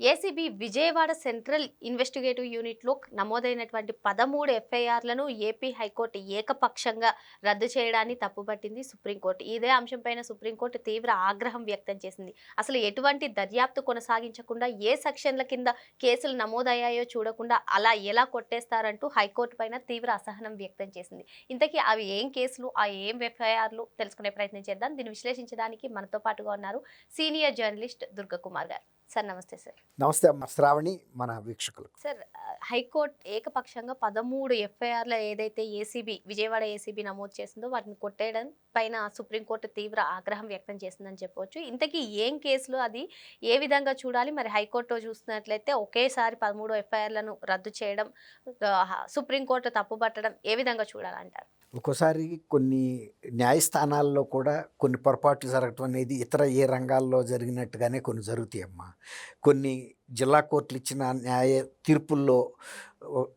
ACB Vijayawada central investigative యూనిట్లో నమోదైనటువంటి పదమూడు ఎఫ్ఐఆర్లను ఏపీ హైకోర్టు ఏకపక్షంగా రద్దు చేయడాన్ని తప్పుపట్టింది సుప్రీంకోర్టు. ఇదే అంశంపైన సుప్రీంకోర్టు తీవ్ర ఆగ్రహం వ్యక్తం చేసింది. అసలు ఎటువంటి దర్యాప్తు కొనసాగించకుండా ఏ సెక్షన్ల కింద కేసులు నమోదయ్యాయో చూడకుండా అలా ఎలా కొట్టేస్తారంటూ హైకోర్టు పైన తీవ్ర అసహనం వ్యక్తం చేసింది. ఇంతకీ అవి ఏం కేసులు ఆ ఏం ఎఫ్ఐఆర్లు తెలుసుకునే ప్రయత్నం చేద్దాం. దీన్ని విశ్లేషించడానికి మనతో పాటుగా ఉన్నారు సీనియర్ జర్నలిస్ట్ దుర్గకుమార్ గారు. సార్ నమస్తే సార్. నమస్తే అమ్మ. శ్రావణి మన వీక్షకులకు. సార్ హైకోర్టు ఏకపక్షంగా పదమూడు ఎఫ్ఐఆర్ల ఏదైతే ఏసీబీ విజయవాడ ఏసీబీ నమోదు చేసిందో వాటిని కొట్టేయడం పైన సుప్రీంకోర్టు తీవ్ర ఆగ్రహం వ్యక్తం చేసిందని చెప్పవచ్చు. ఇంతకీ ఏం కేసులు అది ఏ విధంగా చూడాలి? మరి హైకోర్టు చూస్తున్నట్లయితే ఒకేసారి పదమూడు ఎఫ్ఐఆర్లను రద్దు చేయడం సుప్రీంకోర్టు తప్పుపట్టడం ఏ విధంగా చూడాలంటారు? ఒక్కోసారి కొన్ని న్యాయస్థానాల్లో కూడా కొన్ని పొరపాట్లు జరగటం అనేది ఇతర ఏ రంగాల్లో జరిగినట్టుగానే కొన్ని జరుగుతాయి అమ్మా కొన్ని జిల్లా కోర్టులు ఇచ్చిన న్యాయ తీర్పుల్లో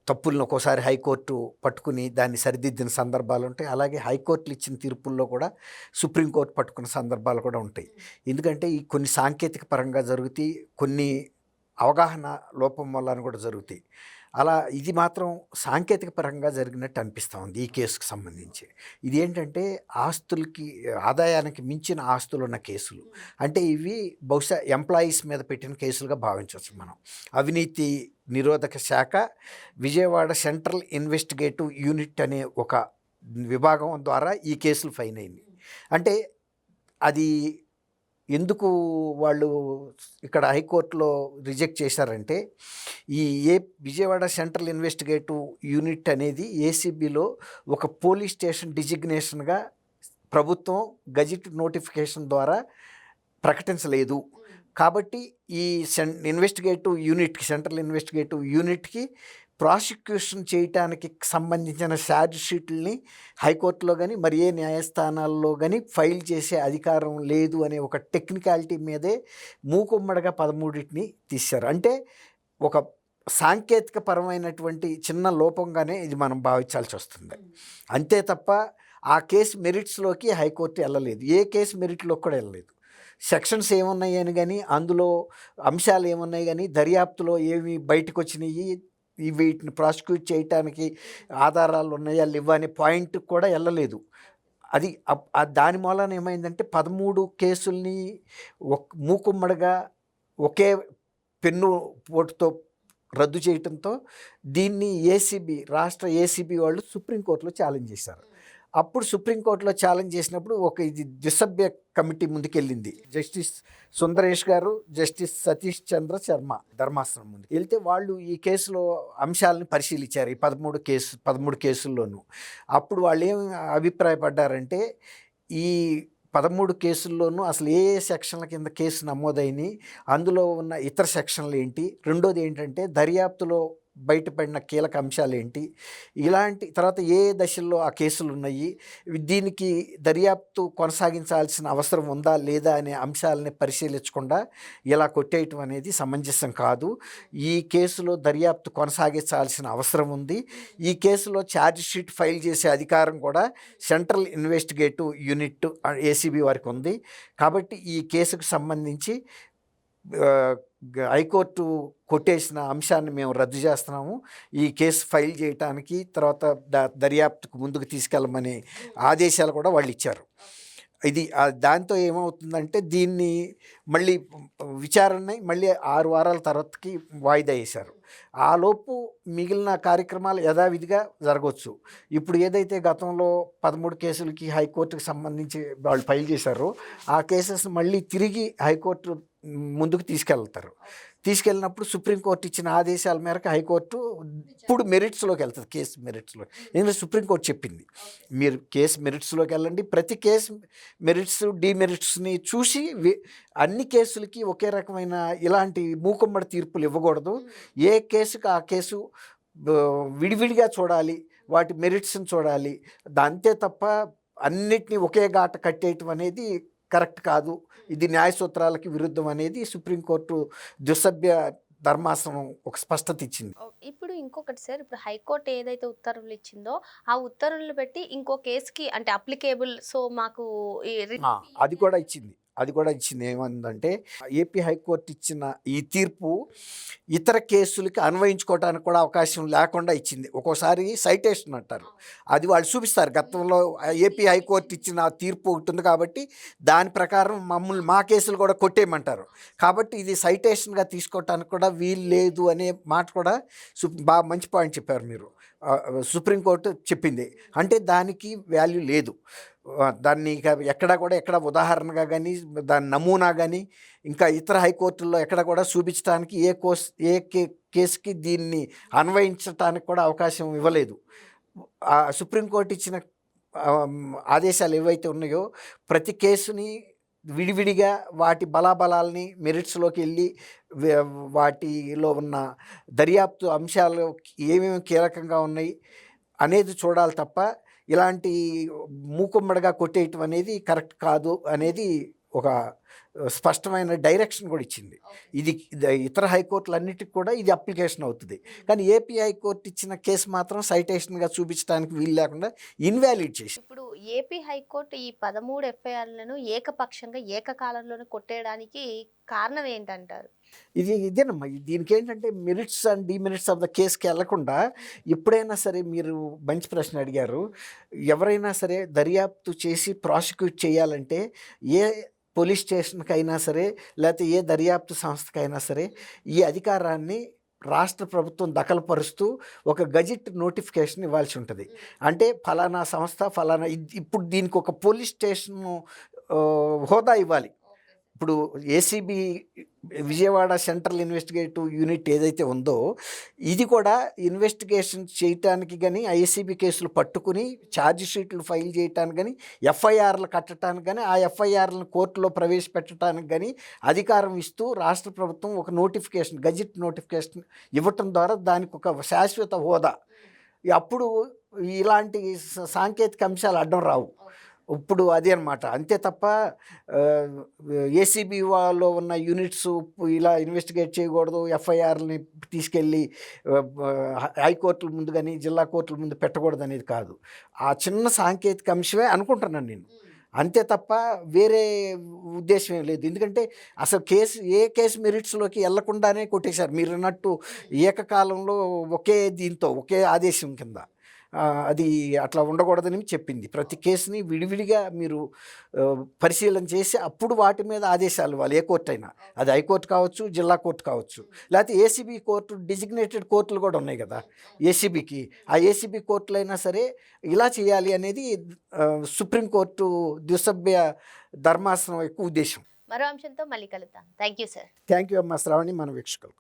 తప్పులను ఒక్కోసారి హైకోర్టు పట్టుకుని దాన్ని సరిదిద్దిన సందర్భాలు ఉంటాయి. అలాగే హైకోర్టులు ఇచ్చిన తీర్పుల్లో కూడా సుప్రీంకోర్టు పట్టుకున్న సందర్భాలు కూడా ఉంటాయి. ఎందుకంటే ఈ కొన్ని సాంకేతిక పరంగా జరుగుతాయి. కొన్ని అవగాహన లోపం వల్ల కూడా జరుగుతాయి. అలా ఇది మాత్రం సాంకేతిక పరంగా జరిగినట్టు అనిపిస్తూ ఉంది ఈ కేసుకు సంబంధించి. ఇది ఏంటంటే ఆస్తులకి ఆదాయానికి మించిన ఆస్తులు ఉన్న కేసులు అంటే ఇవి బహుశా ఎంప్లాయీస్ మీద పెట్టిన కేసులుగా భావించవచ్చు మనం. అవినీతి నిరోధక శాఖ విజయవాడ సెంట్రల్ ఇన్వెస్టిగేటివ్ యూనిట్ అనే ఒక విభాగం ద్వారా ఈ కేసులు ఫైన్ అయింది అంటే అది ఎందుకు వాళ్ళు ఇక్కడ హైకోర్టులో రిజెక్ట్ చేశారంటే ఈ ఏ విజయవాడ సెంట్రల్ ఇన్వెస్టిగేటివ్ యూనిట్ అనేది ఏసీబీలో ఒక పోలీస్ స్టేషన్ డిజిగ్నేషన్గా ప్రభుత్వం గజెట్ నోటిఫికేషన్ ద్వారా ప్రకటించలేదు. కాబట్టి ఈ సెన్ ఇన్వెస్టిగేటివ్ యూనిట్కి సెంట్రల్ ఇన్వెస్టిగేటివ్ యూనిట్కి ప్రాసిక్యూషన్ చేయటానికి సంబంధించిన ఛార్జ్ షీట్లని హైకోర్టులో కానీ మరి ఏ న్యాయస్థానాల్లో కానీ ఫైల్ చేసే అధికారం లేదు అనే ఒక టెక్నికాలిటీ మీదే మూకుమ్మడిగా పదమూడింటిని తీశారు. అంటే ఒక సాంకేతిక పరమైనటువంటి చిన్న లోపంగానే ఇది మనం భావించాల్సి వస్తుంది. అంతే తప్ప ఆ కేసు మెరిట్స్లోకి హైకోర్టు వెళ్ళలేదు. ఏ కేసు మెరిట్లోకి కూడా వెళ్ళలేదు. సెక్షన్స్ ఏమున్నాయని కానీ అందులో అంశాలు ఏమున్నాయి కానీ దర్యాప్తులో ఏమి బయటకు వచ్చినాయి వీటిని ప్రాసిక్యూట్ చేయటానికి ఆధారాలు ఉన్నాయా లేవా అనే పాయింట్ కూడా వెళ్ళలేదు అది దాని మూలన ఏమైందంటే పదమూడు కేసుల్ని ఒక మూకుమ్మడిగా ఒకే పెన్ను పోటుతో రద్దు చేయటంతో దీన్ని ఏసీబీ రాష్ట్ర ఏసీబీ వాళ్ళు సుప్రీంకోర్టులో ఛాలెంజ్ చేశారు. అప్పుడు సుప్రీంకోర్టులో ఛాలెంజ్ చేసినప్పుడు ఒక ఇది ద్విసభ్య కమిటీ ముందుకెళ్ళింది. జస్టిస్ సుందరేష్ గారు జస్టిస్ సతీష్ చంద్ర శర్మ ధర్మాసనం ముందు వెళ్తే వాళ్ళు ఈ కేసులో అంశాలను పరిశీలించారు ఈ పదమూడు కేసు పదమూడు కేసుల్లోనూ. అప్పుడు వాళ్ళు ఏం అభిప్రాయపడ్డారంటే ఈ పదమూడు కేసుల్లోనూ అసలు ఏ ఏ సెక్షన్ల కింద కేసు నమోదైనాయి అందులో ఉన్న ఇతర సెక్షన్లు ఏంటి రెండోది ఏంటంటే దర్యాప్తులో బయటపడిన కీలక అంశాలు ఏంటి ఇలాంటి తర్వాత ఏ దశల్లో ఆ కేసులు ఉన్నాయి దీనికి దర్యాప్తు కొనసాగించాల్సిన అవసరం ఉందా లేదా అనే అంశాలని పరిశీలించకుండా ఇలా కొట్టేయటం అనేది సమంజసం కాదు. ఈ కేసులో దర్యాప్తు కొనసాగించాల్సిన అవసరం ఉంది. ఈ కేసులో ఛార్జ్ షీట్ ఫైల్ చేసే అధికారం కూడా సెంట్రల్ ఇన్వెస్టిగేటివ్ యూనిట్ ఏసీబీ వారికి ఉంది. కాబట్టి ఈ కేసుకు సంబంధించి హైకోర్టు కొట్టేసిన అంశాన్ని మేము రద్దు చేస్తున్నాము. ఈ కేసు ఫైల్ చేయటానికి తర్వాత ద- దర్యాప్తుకు ముందుకు తీసుకెళ్ళమని ఆదేశాలు కూడా వాళ్ళు ఇచ్చారు. ఇది దాంతో ఏమవుతుందంటే దీన్ని మళ్ళీ విచారణ మళ్ళీ ఆరు వారాల తర్వాతకి వాయిదా వేశారు. ఆలోపు మిగిలిన కార్యక్రమాలు యథావిధిగా జరగవచ్చు ఇప్పుడు ఏదైతే గతంలో పదమూడు కేసులకి హైకోర్టుకి సంబంధించి వాళ్ళు ఫైల్ చేశారో ఆ కేసెస్ మళ్ళీ తిరిగి హైకోర్టు ముందుకు తీసుకెళ్తారు. తీసుకెళ్ళినప్పుడు సుప్రీంకోర్టు ఇచ్చిన ఆదేశాల మేరకు హైకోర్టు ఇప్పుడు మెరిట్స్లోకి వెళ్తుంది కేసు మెరిట్స్లో. ఎందుకంటే సుప్రీంకోర్టు చెప్పింది మీరు కేసు మెరిట్స్లోకి వెళ్ళండి. ప్రతి కేసు మెరిట్స్ డిమెరిట్స్ని చూసి అన్ని కేసులకి ఒకే రకమైన ఇలాంటి మూకుమ్మడి తీర్పులు ఇవ్వకూడదు. ఏ కేసుకు ఆ కేసు విడివిడిగా చూడాలి వాటి మెరిట్స్ని చూడాలి. దాంతే తప్ప అన్నిటినీ ఒకే గాట కట్టేయటం అనేది కరెక్ట్ కాదు. ఇది న్యాయ సూత్రాలకి విరుద్ధం అనేది సుప్రీంకోర్టు దుసభ్య ధర్మాసనం ఒక స్పష్టత ఇచ్చింది. ఇప్పుడు ఇంకొకటి సార్ ఇప్పుడు హైకోర్టు ఏదైతే ఉత్తర్వులు ఇచ్చిందో ఆ ఉత్తర్వులు పెట్టి ఇంకో కేసుకి అంటే అప్లికేబుల్ సో మాకు అది కూడా ఇచ్చింది. అది కూడా ఇచ్చింది ఏమందంటే ఏపీ హైకోర్టు ఇచ్చిన ఈ తీర్పు ఇతర కేసులకి అన్వయించుకోవడానికి కూడా అవకాశం లేకుండా ఇచ్చింది. ఒక్కోసారి సైటేషన్ అంటారు. అది వాళ్ళు చూపిస్తారు. గతంలో ఏపీ హైకోర్టు ఇచ్చిన తీర్పు ఒకటి ఉంది కాబట్టి దాని ప్రకారం మమ్మల్ని మా కేసులు కూడా కొట్టేయమంటారు. కాబట్టి ఇది సైటేషన్గా తీసుకోవటానికి కూడా వీలు లేదు అనే మాట కూడా బాగా మంచి పాయింట్ చెప్పారు మీరు. సుప్రీంకోర్టు చెప్పింది. అంటే దానికి వాల్యూ లేదు. దాన్ని ఇక ఎక్కడ కూడా ఎక్కడ ఉదాహరణగా కానీ దాని నమూనా కానీ ఇంకా ఇతర హైకోర్టుల్లో ఎక్కడ కూడా చూపించడానికి ఏ కోస్ ఏ కే కేసుకి దీన్ని అన్వయించడానికి కూడా అవకాశం ఇవ్వలేదు. సుప్రీంకోర్టు ఇచ్చిన ఆదేశాలు ఏవైతే ఉన్నాయో ప్రతి కేసుని విడివిడిగా వాటి బలాబలాల్ని మెరిట్స్లోకి వెళ్ళి వాటిలో ఉన్న దర్యాప్తు అంశాలు ఏమేమి కీలకంగా ఉన్నాయి అనేది చూడాలి తప్ప ఇలాంటి మూకుమ్మడిగా కొట్టేయటం అనేది కరెక్ట్ కాదు అనేది ఒక స్పష్టమైన డైరెక్షన్ కూడా ఇచ్చింది. ఇది ఇతర హైకోర్టులన్నిటికి కూడా ఇది అప్లికేషన్ అవుతుంది. కానీ ఏపీ హైకోర్టు ఇచ్చిన కేసు మాత్రం సైటేషన్గా చూపించడానికి వీలు లేకుండా ఇన్వాలిడ్ చేసి ఇప్పుడు ఏపీ హైకోర్టు ఈ పదమూడు ఎఫ్ఐఆర్లను ఏకపక్షంగా ఏకకాలంలోనే కొట్టేయడానికి కారణం ఏంటంటారు? ఇది ఇదేనమ్మా ఇది దీనికి ఏంటంటే merits and demerits of the కేసుకి వెళ్ళకుండా ఎప్పుడైనా సరే మీరు మంచి ప్రశ్న అడిగారు. ఎవరైనా సరే దర్యాప్తు చేసి ప్రాసిక్యూట్ చేయాలంటే ఏ పోలీస్ స్టేషన్కి అయినా సరే లేకపోతే ఏ దర్యాప్తు సంస్థకైనా సరే ఈ అధికారాన్ని రాష్ట్ర ప్రభుత్వం దఖలుపరుస్తూ ఒక గజెట్ నోటిఫికేషన్ ఇవ్వాల్సి ఉంటుంది. అంటే ఫలానా సంస్థ ఫలానా ఇప్పుడు దీనికి ఒక పోలీస్ స్టేషన్ హోదా ఇవ్వాలి. ఇప్పుడు ACB Vijayawada central investigative unit ఏదైతే ఉందో ఇది కూడా ఇన్వెస్టిగేషన్ చేయటానికి కానీ ఐసీబీ కేసులు పట్టుకుని ఛార్జ్ షీట్లు ఫైల్ చేయటానికి కానీ ఎఫ్ఐఆర్లు కట్టడానికి కానీ ఆ ఎఫ్ఐఆర్లను కోర్టులో ప్రవేశపెట్టడానికి కానీ అధికారం ఇస్తూ రాష్ట్ర ప్రభుత్వం ఒక నోటిఫికేషన్ గజెట్ నోటిఫికేషన్ ఇవ్వటం ద్వారా దానికి ఒక శాశ్వత హోదా. అప్పుడు ఇలాంటి సాంకేతిక అంశాలు అడ్డం రావు. ఇప్పుడు అదే అనమాట అంతే తప్ప ఏసీబీ లో ఉన్న యూనిట్స్ ఇలా ఇన్వెస్టిగేట్ చేయకూడదు. ఎఫ్ఐఆర్ని తీసుకెళ్ళి హైకోర్టుల ముందు కానీ జిల్లా కోర్టుల ముందు పెట్టకూడదు అనేది కాదు. ఆ చిన్న సాంకేతిక అంశమే అనుకుంటున్నాను నేను. అంతే తప్ప వేరే ఉద్దేశం ఏం లేదు. ఎందుకంటే అసలు కేసు ఏ కేసు మెరిట్స్లోకి వెళ్ళకుండానే కొట్టేశారు. మీరు అన్నట్టు ఏకకాలంలో ఒకే దీంతో ఒకే ఆదేశం కింద. అది అట్లా ఉండకూడదని చెప్పింది. ప్రతి కేసుని విడివిడిగా మీరు పరిశీలన చేసి అప్పుడు వాటి మీద ఆదేశాలు ఇవ్వాలి ఏ కోర్టు అయినా అది హైకోర్టు కావచ్చు జిల్లా కోర్టు కావచ్చు. లేకపోతే ఏసీబీ కోర్టు డిజిగ్నేటెడ్ కోర్టులు కూడా ఉన్నాయి కదా ఏసీబీకి. ఆ ఏసీబీ కోర్టులు అయినా సరే ఇలా చేయాలి అనేది సుప్రీంకోర్టు ద్విసభ్య ధర్మాసనం యొక్క ఉద్దేశం. మరో అంశంతో మళ్ళీ కలుద్దాం. Thank you sir. Thank you అమ్మా. శ్రావణి మన వీక్షకులకు.